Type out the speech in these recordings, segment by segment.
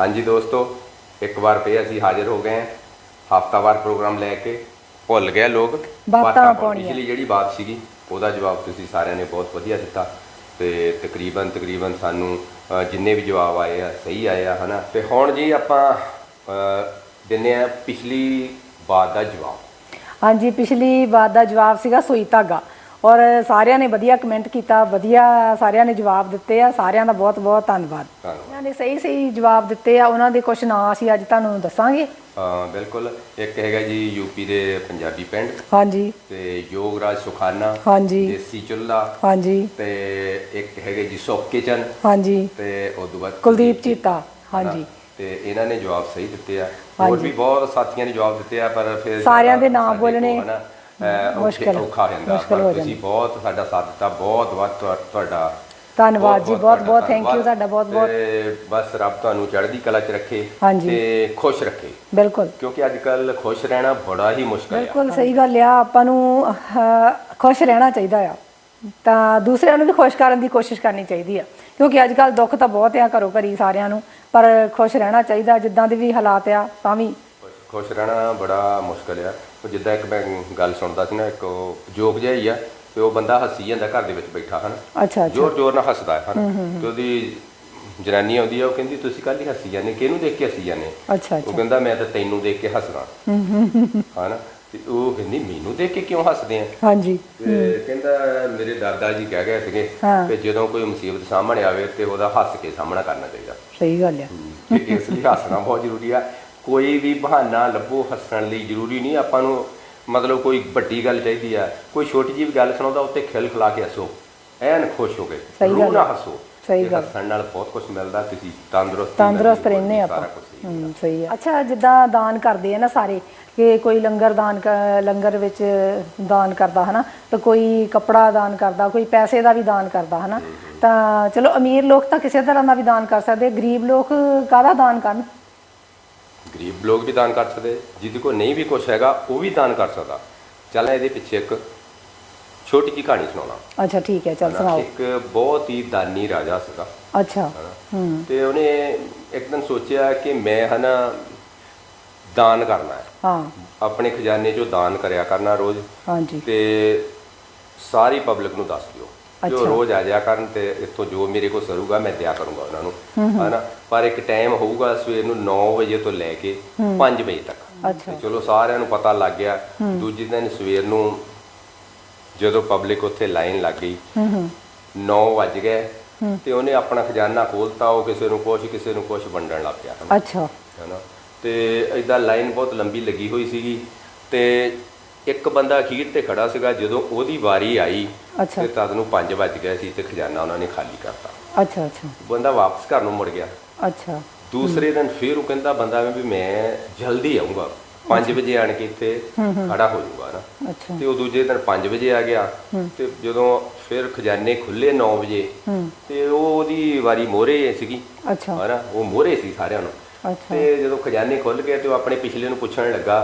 ਹਾਂਜੀ ਦੋਸਤੋ ਇੱਕ ਵਾਰ ਫੇਰ ਅਸੀਂ ਹਾਜ਼ਰ ਹੋ ਗਏ ਹਾਂ। ਹਫਤਾਵਾਰ ਪ੍ਰੋਗਰਾਮ ਲੈ ਕੇ ਭੁੱਲ ਗਏ ਲੋਕ। ਬਾਤਾਂ ਪਾਉਣ। ਪਾਉਣੀਆਂ। ਪਿਛਲੀ ਜਿਹੜੀ ਬਾਤ ਸੀਗੀ ਉਹਦਾ ਜਵਾਬ ਤੁਸੀਂ ਸਾਰਿਆਂ ਨੇ ਬਹੁਤ ਵਧੀਆ ਦਿੱਤਾ। ਤੇ ਤਕਰੀਬਨ ਤਕਰੀਬਨ ਸਾਨੂੰ ਅ, ਜਿੰਨੇ ਵੀ ਜਵਾਬ ਆਏ ਆ ਸਹੀ ਆਏ ਆ ਹਨਾ? ਤੇ ਹੁਣ ਜੀ ਆਪਾਂ ਅ, ਦਿੰਨੇ ਆ ਪਿਛਲੀ ਬਾਤ ਦਾ ਜਵਾਬ। ਹਾਂਜੀ ਪਿਛਲੀ ਬਾਤ ਦਾ ਜਵਾਬ ਸੀਗਾ ਸੂਈ ਧਾਗਾ। ਔਰ ਸਾਰਿਆਂ ਨੇ ਵਧੀਆ ਕਮੈਂਟ ਕੀਤਾ ਵਧੀਆ ਸਾਰਿਆਂ ਨੇ ਜਵਾਬ ਦਿੱਤੇ ਆ ਸਾਰਿਆਂ ਦਾ ਬਹੁਤ ਬਹੁਤ ਧੰਨਵਾਦ। ਉਹਨਾਂ ਨੇ ਸਹੀ ਸਹੀ ਜਵਾਬ ਦਿੱਤੇ ਆ ਉਹਨਾਂ ਦੇ ਕੁਝ ਨਾਂ ਅਸੀਂ ਅੱਜ ਤੁਹਾਨੂੰ ਦੱਸਾਂਗੇ। ਹਾਂ ਬਿਲਕੁਲ। ਇੱਕ ਹੈਗਾ ਜੀ ਯੂਪੀ ਦੇ ਪੰਜਾਬੀ ਪਿੰਡ। ਹਾਂਜੀ। ਤੇ ਯੋਗਰਾਜ ਸੁਖਾਨਾ ਹਾਂਜੀ। ਦੇਸੀ ਚੁੱਲਾ ਹਾਂਜੀ। ਤੇ ਇੱਕ ਹੈਗੇ ਜੀ ਸੋਕ ਕਿਚਨ ਹਾਂਜੀ। ਤੇ ਉਦੋਂ ਬਾਅਦ ਕੁਲਦੀਪ ਚੀਤਾ। ਹਾਂਜੀ। ਤੇ ਇਹਨਾਂ ਨੇ ਜਵਾਬ ਸਹੀ ਦਿੱਤੇ ਆ। ਹੋਰ ਵੀ ਬਹੁਤ ਸਾਥੀਆਂ ਨੇ ਜਵਾਬ ਦਿੱਤੇ ਆ ਪਰ ਫਿਰ ਸਾਰਿਆਂ ਦੇ ਨਾਮ ਬੋਲਣੇ। ਮੁਸ਼ਕਿਲ- ਔਖਾ ਮੁਸ਼ਕਿਲ ਪਰ ਤੁਸੀਂ ਬਹੁਤ ਸਾਡਾ ਸਾਥ ਦਿੱਤਾ ਬਹੁਤ ਬਹੁਤ ਤੁਹਾ- ਤੁਹਾਡਾ ਧੰਨਵਾਦ ਜੀ, ਬਹੁਤ- ਬਹੁਤ you ਧੰਨਵਾਦ। ਤੁਹਾਡਾ, ਬਹੁਤ- ਬਹੁਤ। ਤੇ ਬਸ ਰੱਬ ਤੁਹਾਨੂੰ ਚੜ੍ਹਦੀ ਕਲਾ 'ਚ ਰੱਖੇ। ਤੇ ਖੁਸ਼ ਰੱਖੇ। ਬਿਲਕੁਲ। ਕਿਉਂਕਿ ਅੱਜ ਕੱਲ ਖੁਸ਼ ਰਹਿਣਾ ਬੜਾ ਹੀ ਮੁਸ਼ਕਲ ਹੈ ਬਿਲਕੁਲ ਸਹੀ ਗੱਲ ਆ ਆਪਾਂ ਨੂੰ ਖੁਸ਼ ਰਹਿਣਾ ਚਾਹੀਦਾ ਆ। ਤਾਂ ਦੂਸਰਿਆਂ ਨੂੰ ਵੀ ਖੁਸ਼ ਕਰਨ ਦੀ ਕੋਸ਼ਿਸ਼ ਕਰਨੀ ਚਾਹੀਦੀ ਆ। ਕਿਉਂਕਿ ਅੱਜ ਕੱਲ ਦੁੱਖ ਤਾਂ ਬਹੁਤ ਆ ਘਰੋ ਘਰੀ ਸਾਰਿਆਂ ਨੂੰ ਪਰ ਖੁਸ਼ ਰਹਿਣਾ ਚਾਹੀਦਾ ਜਿੱਦਾਂ ਦੇ ਵੀ ਹਾਲਾਤ ਆ ਤਾਂ ਵੀ। ਖੁਸ਼ ਰਹਿਣਾ ਬੜਾ ਮੁਸ਼ਕਲ ਆ। ਉਹ ਜਿੱਦਾਂ ਇੱਕ ਮੈਂ ਗੱਲ ਸੁਣਦਾ ਸੀ ਨਾ ਇੱਕ ਜੋਕ ਜਿਹਾ ਹੀ ਆ ਤੇ ਉਹ ਬੰਦਾ ਹੱਸੀ ਜਾਂਦਾ ਘਰ ਦੇ ਵਿੱਚ ਬੈਠਾ ਹਨ? ਅੱਛਾ ਅੱਛਾ। ਜ਼ੋਰ ਜ਼ੋਰ ਨਾਲ ਹੱਸਦਾ ਹੈ ਹਨ? ਤੇ ਉਹਦੀ ਜਨਾਨੀ ਆਉਂਦੀ ਆ ਉਹ ਕਹਿੰਦੀ ਤੁਸੀਂ ਕੱਲ ਹੀ ਹੱਸੀ ਜਾਂਦੇ ਕਿਹਨੂੰ ਦੇਖ ਕੇ ਹੱਸੀ ਜਾਂਦੇ? ਅੱਛਾ ਉਹ ਕਹਿੰਦਾ ਮੈਂ ਤਾਂ ਤੈਨੂੰ ਦੇਖ ਕੇ ਹੱਸਦਾ। ਹਨਾ? ਤੇ ਉਹ ਕਹਿੰਦੀ ਮੈਨੂੰ ਦੇਖ ਕੇ ਕਿਉਂ ਹੱਸਦੇ ਆ? ਹਾਂਜੀ। ਤੇ ਕਹਿੰਦਾ ਮੇਰੇ ਦਾਦਾ ਜੀ ਕਹਿ ਗਏ ਸੀਗੇ। ਕਿ ਜਦੋਂ ਕੋਈ ਮੁਸੀਬਤ ਸਾਹਮਣੇ ਆਵੇ ਤੇ ਉਹਦਾ ਹੱਸ ਕੇ ਸਾਹਮਣਾ ਕਰਨਾ ਚਾਹੀਦਾ। ਸਹੀ ਗੱਲ ਆ। ਕਿ ਇਸ ਲਈ ਹੱਸਣਾ ਬਹੁਤ ਜ਼ਰੂਰੀ ਆ। ਕੋਈ ਵੀ ਬਹਾਨਾ ਲੱਭੋ ਹੱਸਣ ਲਈ ਜ਼ਰੂਰੀ ਨਹੀਂ। ਆਪਾਂ ਨੂੰ ਮਤਲਬ ਕੋਈ ਵੱਡੀ ਗੱਲ ਚਾਹੀਦੀ ਆ। ਕੋਈ ਛੋਟੀ ਜਿਹੀ ਵੀ ਗੱਲ ਸੁਣਾਉਂਦਾ ਉੱਤੇ ਖਿਲ ਖਿਲਾ ਕੇ ਹੱਸੋ। ਐਨ ਖੁਸ਼ ਹੋ ਸਹੀ ਰੂਹ ਨਾਲ। ਹੱਸੋ। ਸਹੀ ਗੱਲ। ਹੱਸਣ ਨਾਲ ਬਹੁਤ ਕੁਝ ਮਿਲਦਾ ਤੁਸੀਂ ਤੰਦਰੁਸਤ ਤੰਦਰੁਸਤ ਰਹਿੰਦੇ ਆਪਾਂ। ਹੀ। ਸਹੀ ਆ। ਅੱਛਾ ਜਿੱਦਾਂ ਦਾਨ ਕਰਦੇ ਆ ਨਾ ਸਾਰੇ ਕਿ ਕੋਈ ਲੰਗਰ ਦਾਨ ਲੰਗਰ ਵਿੱਚ ਦਾਨ ਕਰਦਾ ਹਨਾ? ਤਾਂ ਕੋਈ ਕੱਪੜਾ ਦਾਨ ਕਰਦਾ ਕੋਈ ਪੈਸੇ ਦਾ ਵੀ ਦਾਨ ਕਰਦਾ ਹਨਾ? ਤਾਂ ਚਲੋ ਅਮੀਰ ਲੋਕ ਤਾਂ ਕਿਸੇ ਤਰ੍ਹਾਂ ਦਾ ਵੀ ਦਾਨ ਕਰ ਸਕਦੇ ਗਰੀਬ ਲੋਕ ਕਾਹਦਾ ਦਾਨ ਕਰਨ? ਗਰੀਬ ਲੋਕ ਵੀ ਦਾਨ ਕਰ ਸਕਦੇ ਜਿਹਦੇ ਕੋਲ ਨਹੀਂ ਵੀ ਕੁਝ ਹੈਗਾ ਉਹ ਵੀ ਦਾਨ ਕਰ ਸਕਦਾ। ਚੱਲ ਇਹਦੇ ਪਿੱਛੇ ਇੱਕ ਛੋਟੀ ਜਿਹੀ ਕਹਾਣੀ ਸੁਣਾਉਣਾ। ਅੱਛਾ ਠੀਕ ਹੈ ਚਲ ਸੁਣਾਓ। ਇੱਕ ਬਹੁਤ ਹੀ ਦਾਨੀ ਰਾਜਾ ਸੀਗਾ। ਅੱਛਾ। ਹੂੰ। ਤੇ ਉਹਨੇ ਇੱਕ ਦਿਨ ਸੋਚਿਆ ਕਿ ਮੈਂ ਹਨਾ ਦਾਨ ਕਰਨਾ ਹੈ। ਹਾਂ। ਆਪਣੇ ਖਜ਼ਾਨੇ 'ਚੋਂ ਦਾਨ ਕਰਿਆ ਕਰਨਾ ਰੋਜ਼। ਹਾਂਜੀ। ਤੇ ਸਾਰੀ ਪਬਲਿਕ ਨੂੰ ਦੱਸ ਦਿਓ। ਜੋ। ਰੋਜ਼ ਆ ਜਾਇਆ ਕਰਨ ਤੇ ਇੱਥੋਂ ਜੋ ਮੇਰੇ ਕੋਲ ਸਰੂਗਾ ਮੈਂ ਦਿਆ ਕਰੂੰਗਾ ਉਹਨਾਂ ਨੂੰ। ਹਨਾ? ਪਰ ਇੱਕ ਟਾਈਮ ਹੋਊਗਾ ਸਵੇਰ ਨੂੰ 9 ਵਜੇ ਤੋਂ ਲੈ ਕੇ 5 ਵਜੇ ਤੱਕ। ਅੱਛਾ। ਤੇ ਚਲੋ ਸਾਰਿਆਂ ਨੂੰ ਪਤਾ ਲੱਗ ਗਿਆ। ਦੂਜੇ ਦਿਨ ਸਵੇਰ ਨੂੰ ਜਦੋਂ ਪਬਲਿਕ ਉੱਥੇ ਲਾਈਨ ਲੱਗ ਗਈ ਹੂੰ ਹੂੰ। 9 ਵੱਜ ਗਏ ਤੇ ਉਹਨੇ ਆਪਣਾ ਖਜ਼ਾਨਾ ਖੋਲਤਾ ਉਹ ਕਿਸੇ ਨੂੰ ਕੁਛ ਕਿਸੇ ਨੂੰ ਕੁਛ ਵੰਡਣ ਲੱਗ ਪਿਆ ਅੱਛਾ। ਹੈਨਾ? ਤੇ ਇਦਾਂ ਲਾਈਨ ਬਹੁਤ ਲੰਬੀ ਲੱਗੀ ਹੋਈ ਸੀਗੀ ਤੇ ਇੱਕ ਬੰਦਾ ਅਖੀਰ ਤੇ ਖੜਾ ਸੀਗਾ ਜਦੋਂ ਉਹਦੀ ਵਾਰੀ ਆਈ ਅੱਛਾ। ਤੇ ਤਦ ਨੂੰ 5 ਵੱਜ ਗਏ ਸੀ ਤੇ ਖਜ਼ਾਨਾ ਉਹਨਾਂ ਨੇ ਖਾਲੀ ਕਰਤਾ। ਅੱਛਾ ਅੱਛਾ। ਬੰਦਾ ਵਾਪਸ ਘਰ ਨੂੰ ਮੁੜ ਗਿਆ। ਅੱਛਾ। ਦੂਸਰੇ ਦਿਨ ਫਿਰ ਉਹ ਕਹਿੰਦਾ ਬੰਦਾ ਵੀ ਮੈਂ ਜਲਦੀ ਆਉਂਗਾ 5 ਵਜੇ ਆਣ ਕੇ ਇੱਥੇ ਖੜਾ ਹੋ ਜਾਊਗਾ ਨਾ। ਅੱਛਾ। ਤੇ ਉਹ ਦੂਜੇ ਦਿਨ 5 ਵਜੇ ਆ ਗਿਆ। ਤੇ ਜਦੋਂ ਫਿਰ ਖਜ਼ਾਨੇ ਖੁੱਲੇ 9 ਵਜੇ ਤੇ ਉਹ ਉਹਦੀ ਵਾਰੀ ਮੋਰੇ ਸੀਗੀ। ਅੱਛਾ। ਹਨਾ? ਉਹ ਮੋਰੇ ਸੀ ਸਾਰਿਆਂ ਨੂੰ। ਅੱਛਾ। ਤੇ ਜਦੋਂ ਖਜ਼ਾਨੇ ਖੁੱਲ ਗਏ ਤੇ ਉਹ ਆਪਣੇ ਪਿਛਲੇ ਨੂੰ ਪੁੱਛਣ ਲੱਗਾ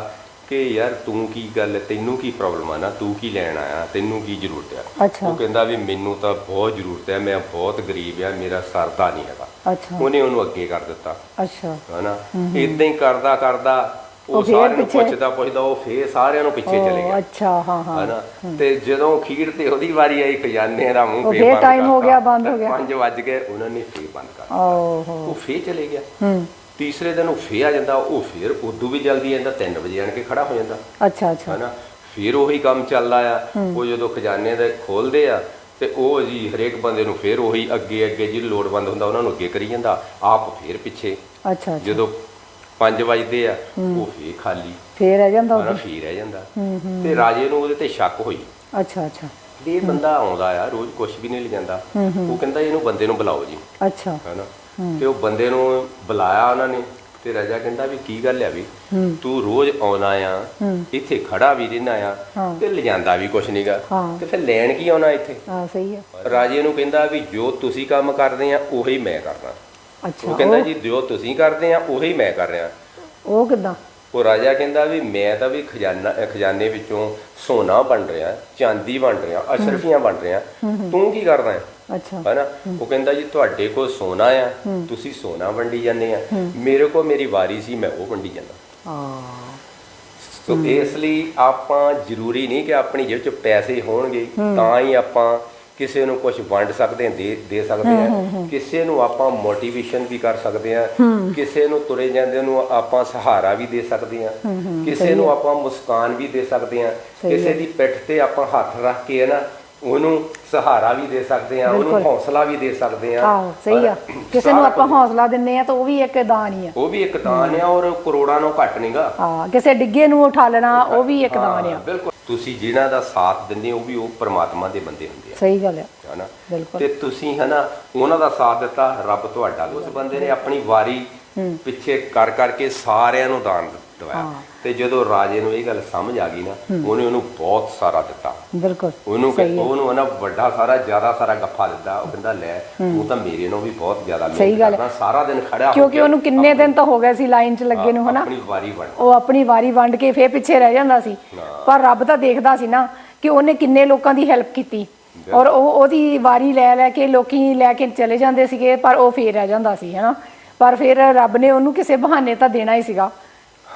ਕਿ ਯਾਰ ਤੂੰ ਕੀ ਗੱਲ ਤੈਨੂੰ ਕੀ ਪ੍ਰੋਬਲਮ ਆ ਨਾ ਤੂੰ ਕੀ ਲੈਣ ਆਇਆ ਤੈਨੂੰ ਕੀ ਜ਼ਰੂਰਤ ਆ? ਅੱਛਾ। ਉਹ ਕਹਿੰਦਾ ਵੀ ਮੈਨੂੰ ਤਾਂ ਬਹੁਤ ਜ਼ਰੂਰਤ ਹੈ ਮੈਂ ਬਹੁਤ ਗਰੀਬ ਆ ਮੇਰਾ ਸਰਦਾ ਨਹੀਂ ਹੈਗਾ। ਅੱਛਾ। ਉਹਨੇ ਉਹਨੂੰ ਅੱਗੇ ਕਰ ਦਿੱਤਾ। ਅੱਛਾ। ਹਨਾ? ਇਦਾਂ ਹੀ ਕਰਦਾ ਕਰਦਾ ਉਹ ਉਹ ਫੇਰ ਸਾਰਿਆਂ ਨੂੰ ਪਿੱਛੇ- ਪੁੱਛਦਾ ਪੁੱਛਦਾ ਉਹ ਫੇਰ ਸਾਰਿਆਂ ਨੂੰ ਪਿੱਛੇ ਚਲੇ ਉਹ ਗਿਆ ਅੱਛਾ ਹਾਂ ਹਾਂ। ਹਨਾ? ਤੇ ਜਦੋਂ ਖੀਰ ਤੇ ਉਹਦੀ ਵਾਰੀ ਆਈ ਖਜ਼ਾਨੇ ਦਾ ਮੂੰਹ ਉਹ ਫੇਰ ਫੇਰ ਬੰਦ time ਹੋ ਕਰਤਾ। ਗਿਆ, ਬੰਦ ਹੋ ਗਿਆ। 5 ਵੱਜ ਗਏ ਉਹਨਾਂ ਨੇ ਫੇਰ ਬੰਦ ਕਰ ਦਿੱਤਾ। ਓਹੋ। ਉਹ ਫੇਰ ਚਲੇ ਗਿਆ। ਹੂੰ। ਤੀਸਰੇ ਦਿਨ ਉਹ ਫੇਰ ਆ ਜਾਂਦਾ ਉਹ ਫੇਰ ਉਦੋਂ ਵੀ ਜਲਦੀ ਆਂਦਾ 3 ਵਜੇ ਆਣ ਕੇ ਖੜਾ ਹੋ ਜਾਂਦਾ। ਅੱਛਾ ਅੱਛਾ। ਹਨਾ? ਫਿਰ ਉਹੀ ਕੰਮ ਚੱਲਦਾ ਆ। ਉਹ ਜਦੋਂ ਖਜ਼ਾਨੇ ਦੇ ਖੋਲਦੇ ਆ ਤੇ ਉਹ ਜੀ ਹਰੇਕ ਬੰਦੇ ਨੂੰ ਫੇਰ ਉਹੀ ਅੱਗੇ ਅੱਗੇ ਜਿਹਨੂੰ ਲੋੜਵੰਦ ਹੁੰਦਾ ਉਹਨਾਂ ਨੂੰ ਅੱਗੇ ਕਰੀ ਜਾਂਦਾ ਆਪ ਫੇਰ ਪਿੱਛੇ। ਅੱਛਾ ਜਦੋਂ 5 ਵਜਦੇ ਆ ਉਹ ਫੇਰ ਖਾਲੀ। ਫੇਰ ਰਹਿ ਜਾਂਦਾ ਉਹ ਫੇਰ ਰਹਿ ਜਾਂਦਾ। ਤੇ ਰਾਜੇ ਨੂੰ ਉਹਦੇ ਤੇ ਸ਼ੱਕ ਹੋਈ। ਅੱਛਾ ਅੱਛਾ। ਵੀ ਇਹ ਬੰਦਾ ਆਉਂਦਾ ਆ ਰੋਜ਼ ਕੁਝ ਵੀ ਨਹੀਂ ਲਿਜਾਂਦਾ। ਉਹ ਕਹਿੰਦਾ ਇਹਨੂੰ ਬੰਦੇ ਨੂੰ ਬੁਲਾਓ ਜੀ। ਅੱਛਾ। ਹਨਾ? ਤੇ ਉਹ ਬੰਦੇ ਨੂੰ ਬੁਲਾਇਆ ਉਹਨਾਂ ਨੇ ਤੇ ਰਾਜਾ ਕਹਿੰਦਾ ਵੀ ਕੀ ਗੱਲ ਆ ਵੀ ਤੂੰ ਰੋਜ਼ ਆਉਣਾ ਆ ਇੱਥੇ ਖੜਾ ਵੀ ਰਹਿਣਾ ਆ। ਤੇ ਲਿਜਾਂਦਾ ਵੀ ਕੁਛ ਨਹੀਂਗਾ। ਤੇ ਫਿਰ ਲੈਣ ਕੀ ਆਉਣਾ ਇੱਥੇ? ਹਾਂ ਸਹੀ ਹੈ ਰਾਜੇ ਨੂੰ ਕਹਿੰਦਾ ਵੀ ਜੋ ਤੁਸੀਂ ਕੰਮ ਕਰਦੇ ਆ ਉਹੀ ਮੈਂ ਅੱਛਾ ਉਹ ਕਹਿੰਦਾ ਜੀ ਜੋ ਤੁਸੀਂ ਕਰਦੇ ਆ ਉਹੀ ਮੈਂ ਕਰ ਰਿਹਾ। ਉਹ ਕਿਦਾਂ? ਉਹ ਰਾਜਾ ਕਹਿੰਦਾ ਵੀ ਮੈਂ ਤਾਂ ਵੀ ਖਜ਼ਾਨਾ ਖਜ਼ਾਨੇ ਵਿੱਚੋਂ ਸੋਨਾ ਬਣ ਰਿਹਾ ਚਾਂਦੀ ਬਣ ਰਿਹਾ ਅਸ਼ਰਫੀਆਂ ਬਣ ਰਿਹਾ। ਤੂੰ ਕੀ ਕਰਦਾ ਹੈ? ਅੱਛਾ। ਹਨਾ? ਉਹ ਕਹਿੰਦਾ ਜੀ ਤੁਹਾਡੇ ਕੋਲ ਸੋਨਾ ਆ ਤੁਸੀਂ ਸੋਨਾ ਵੰਡੀ ਜਾਂਦੇ ਆ। ਮੇਰੇ ਕੋਲ ਮੇਰੀ ਵਾਰੀ ਸੀ ਮੈਂ ਉਹ ਵੰਡੀ ਜਾਂਦਾ। ਹਾਂ। ਸੋ ਇਸ ਲਈ ਆਪਾਂ ਜ਼ਰੂਰੀ ਨਹੀਂ ਕਿ ਆਪਣੀ ਜੇਬ 'ਚ ਪੈਸੇ ਹੋਣਗੇ ਤਾਂ ਹੀ ਆਪਾਂ ਕਿਸੇ ਨੂੰ ਕੁਝ ਵੰਡ ਸਕਦੇ ਦੇ ਦੇ ਸਕਦੇ ਹਾਂ ਕਿਸੇ ਨੂੰ ਆਪਾਂ ਮੋਟੀਵੇਸ਼ਨ ਵੀ ਕਰ ਸਕਦੇ ਹਾਂ। ਕਿਸੇ ਨੂੰ ਤੁਰੇ ਜਾਂਦੇ ਨੂੰ ਆਪਾਂ ਸਹਾਰਾ ਵੀ ਦੇ ਸਕਦੇ ਹਾਂ ਕਿਸੇ ਨੂੰ ਆਪਾਂ ਮੁਸਕਾਨ ਵੀ ਦੇ ਸਕਦੇ ਹਾਂ ਕਿਸੇ ਦੀ ਪਿੱਠ ਤੇ ਆਪਾਂ ਹੱਥ ਰੱਖ ਕੇ ਨਾ ਉਹਨੂੰ ਸਹਾਰਾ ਵੀ ਦੇ ਸਕਦੇ ਹਾਂ ਉਹਨੂੰ ਹੌਸਲਾ ਵੀ ਦੇ ਸਕਦੇ ਹਾਂ। ਆਹੋ ਸਹੀ ਆ। ਕਿਸੇ ਨੂੰ ਆਪਾਂ ਹੌਸਲਾ ਦਿੰਨੇ ਆ ਤਾਂ ਉਹ ਵੀ ਇੱਕ ਦਾਨ ਹੀ ਆ। ਉਹ ਵੀ ਇੱਕ ਦਾਨ ਆ ਔਰ ਕਰੋੜਾਂ ਨੂੰ ਘੱਟ ਨਹੀਂਗਾ ਹਾਂ ਕਿਸੇ ਡਿੱਗੇ ਨੂੰ ਉਠਾ ਲੈਣਾ ਉਹ ਵੀ ਇੱਕ ਦਾਨ ਆ। ਬਿਲਕੁਲ। ਤੁਸੀਂ ਜਿਨ੍ਹਾਂ ਦਾ ਸਾਥ ਦਿੰਦੇ ਹੋ ਉਹ ਵੀ ਉਹ ਪ੍ਰਮਾਤਮਾ ਦੇ ਬੰਦੇ ਹੁੰਦੇ ਆ। ਸਹੀ ਗੱਲ ਆ। ਹਨਾ ਬਿਲਕੁਲ। ਤੇ ਤੁਸੀਂ ਹਨਾ ਉਹਨਾਂ ਦਾ ਸਾਥ ਦਿੱਤਾ ਰੱਬ ਤੁਹਾਡਾ ਉਸ ਬੰਦੇ ਨੇ ਆਪਣੀ ਵਾਰੀ ਪਿੱਛੇ ਕਰ ਕਰਕੇ ਸਾਰਿਆਂ ਨੂੰ ਦਾਨ ਦਵਾਇਆ ਤੇ ਜਦੋਂ ਰਾਜੇ ਨੂੰ ਇਹ ਗੱਲ ਸਮਝ ਆ ਗਈ ਨਾ ਉਹਨੇ ਉਹਨੂੰ ਬਹੁਤ ਸਾਰਾ ਦਿੱਤਾ। ਬਿਲਕੁਲ ਉਹਨੂੰ ਉਹਨੂੰ ਨਾ ਵੱਡਾ ਸਾਰਾ ਜ਼ਿਆਦਾ ਸਾਰਾ ਗੱਫਾ ਦਿੱਤਾ। ਉਹ ਕਹਿੰਦਾ ਲੈ ਤੂੰ ਤਾਂ ਮੇਰੇ ਨੂੰ ਵੀ ਬਹੁਤ ਜ਼ਿਆਦਾ ਸਹੀ ਗੱਲ ਸਾਰਾ ਦਿਨ ਖੜਾ ਹੋ ਕਿਉਂਕਿ ਉਹਨੂੰ ਕਿੰਨੇ ਦਿਨ ਤਾਂ ਹੋ ਗਏ ਸੀ ਲਾਈਨ 'ਚ ਲੱਗੇ ਨੂੰ ਹਨਾ? ਆਪਣੀ ਵਾਰੀ ਵੰਡ ਉਹ ਆਪਣੀ ਵਾਰੀ ਵੰਡ ਕੇ ਫੇਰ ਪਿੱਛੇ ਰਹਿ ਜਾਂਦਾ ਸੀ। ਪਰ ਰੱਬ ਤਾਂ ਦੇਖਦਾ ਸੀ ਨਾ ਕਿ ਉਹਨੇ ਕਿੰਨੇ ਲੋਕਾਂ ਦੀ ਹੈਲਪ ਕੀਤੀ। ਔਰ ਉਹ ਉਹਦੀ ਵਾਰੀ ਲੈ ਲੈ ਕੇ ਲੋਕੀ ਲੈ ਕੇ ਚਲੇ ਜਾਂਦੇ ਸੀਗੇ ਪਰ ਉਹ ਫੇਰ ਰਹਿ ਜਾਂਦਾ ਸੀ ਹਨਾ? ਪਰ ਫਿਰ ਰੱਬ ਨੇ ਉਹਨੂੰ ਕਿਸੇ ਬਹਾਨੇ ਤਾਂ ਦੇਣਾ ਹੀ ਸੀਗਾ।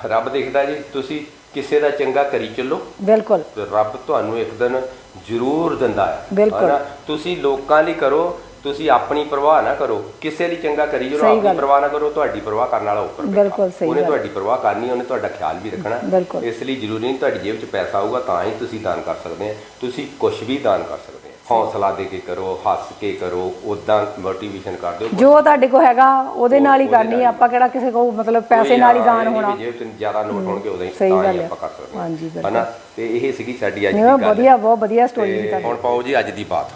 ਰੱਬ ਦੇਖਦਾ ਜੀ ਤੁਸੀਂ ਕਿਸੇ ਦਾ ਚੰਗਾ ਕਰੀ ਚੱਲੋ ਬਿਲਕੁਲ ਰੱਬ ਤੁਹਾਨੂੰ ਇੱਕ ਦਿਨ ਜ਼ਰੂਰ ਦਿੰਦਾ ਹੈ। ਹਨਾ? ਤੁਸੀਂ ਲੋਕਾਂ ਲਈ ਕਰੋ ਤੁਸੀਂ ਆਪਣੀ ਪਰਵਾਹ ਨਾ ਕਰੋ ਕਿਸੇ ਲਈ ਚੰਗਾ ਕਰੀ ਸਹੀ ਆਪਣੀ। ਪਰਵਾਹ ਨਾ ਕਰੋ ਤੁਹਾਡੀ ਪਰਵਾਹ ਕਰਨ ਵਾਲਾ ਉੱਪਰ। ਬਿਲਕੁਲ ਸਹੀ ਉਹਨੇ। ਤੁਹਾਡੀ ਪਰਵਾਹ ਕਰਨੀ ਉਹਨੇ ਤੁਹਾਡਾ ਖਿਆਲ ਵੀ ਰੱਖਣਾ। ਇਸ ਲਈ ਜ਼ਰੂਰੀ ਨਹੀਂ ਤੁਹਾਡੀ ਜੇਬ 'ਚ ਪੈਸਾ ਆਊਗਾ ਤਾਂ ਹੀ ਤੁਸੀਂ ਦਾਨ ਕਰ ਸਕਦੇ ਆ ਤੁਸੀਂ ਕੁਝ ਵੀ ਦਾਨ ਕਰ ਸਕਦੇ ਹੌਸਲਾ ਦੇ ਕੇ ਕਰੋ ਹੱਸ ਕੇ ਕਰੋ ਉਦਾਂ ਮੋਟੀਵੇਸ਼ਨ ਕਰ ਦਿਓ। ਜੋ ਤੁਹਾਡੇ ਕੋਲ ਹੈਗਾ ਉਹਦੇ ਨਾਲ ਹੀ ਕਰਨੀ ਆਪਾਂ ਕਿਹੜਾ ਕਿਸੇ ਕੋਲ ਮਤਲਬ ਪੈਸੇ ਨਾਲ ਹੀ ਦਾਨ ਹੋਣਾ। ਜੇ ਤੇ ਜ਼ਿਆਦਾ ਨੋਟ ਹੋਣਗੇ ਉਦੋਂ ਹੀ ਤਾਂ ਹੀ। ਆਪਾਂ ਕਰ ਸਕਦੇ ਹਾਂ। ਹਾਂਜੀ। ਹਨਾ? ਤੇ ਇਹ ਸੀਗੀ ਸਾਡੀ ਅੱਜ ਦੀ ਗੱਲ। ਵਧੀਆ ਬਹੁਤ ਵਧੀਆ ਸਟੋਰੀ ਸੀ ਤੁਹਾਡੀ। ਹੁਣ ਪਾਓ ਜੀ ਅੱਜ ਦੀ ਬਾਤ।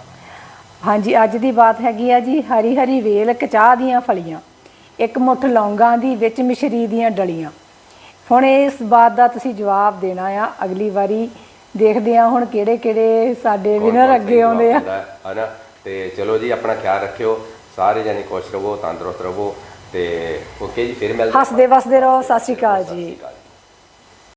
ਹਾਂਜੀ ਅੱਜ ਦੀ ਬਾਤ ਹੈਗੀ ਆ ਜੀ ਹਰੀ ਹਰੀ ਵੇਲ ਕਚਾਹ ਦੀਆਂ ਫਲੀਆਂ ਇੱਕ ਮੁੱਠ ਲੌਂਗਾਂ ਦੀ ਵਿੱਚ ਮਿਸ਼ਰੀ ਦੀਆਂ ਡਲੀਆਂ। ਹੁਣ ਇਸ ਬਾਤ ਦਾ ਤੁਸੀਂ ਜਵਾਬ ਦੇਣਾ ਆ ਅਗਲੀ ਵਾਰੀ ਦੇਖਦੇ ਆ ਹੁਣ ਕਿਹੜੇ ਕਿਹੜੇ ਸਾਡੇ ਵਿਨਰ ਅੱਗੇ ਆਉਂਦੇ ਆ। ਹਨਾ? ਤੇ ਚਲੋ ਜੀ ਆਪਣਾ ਖਿਆਲ ਰੱਖਿਓ। ਸਾਰੇ ਜਣੇ ਖੁਸ਼ ਰਹੋ ਤੰਦਰੁਸਤ ਰਹੋ ਤੇ ਓਕੇ ਜੀ ਫਿਰ ਮਿਲਦੇ ਹੱਸਦੇ ਵਸਦੇ ਰਹੋ ਸਤਿ ਸ਼੍ਰੀ ਅਕਾਲ ਜੀ।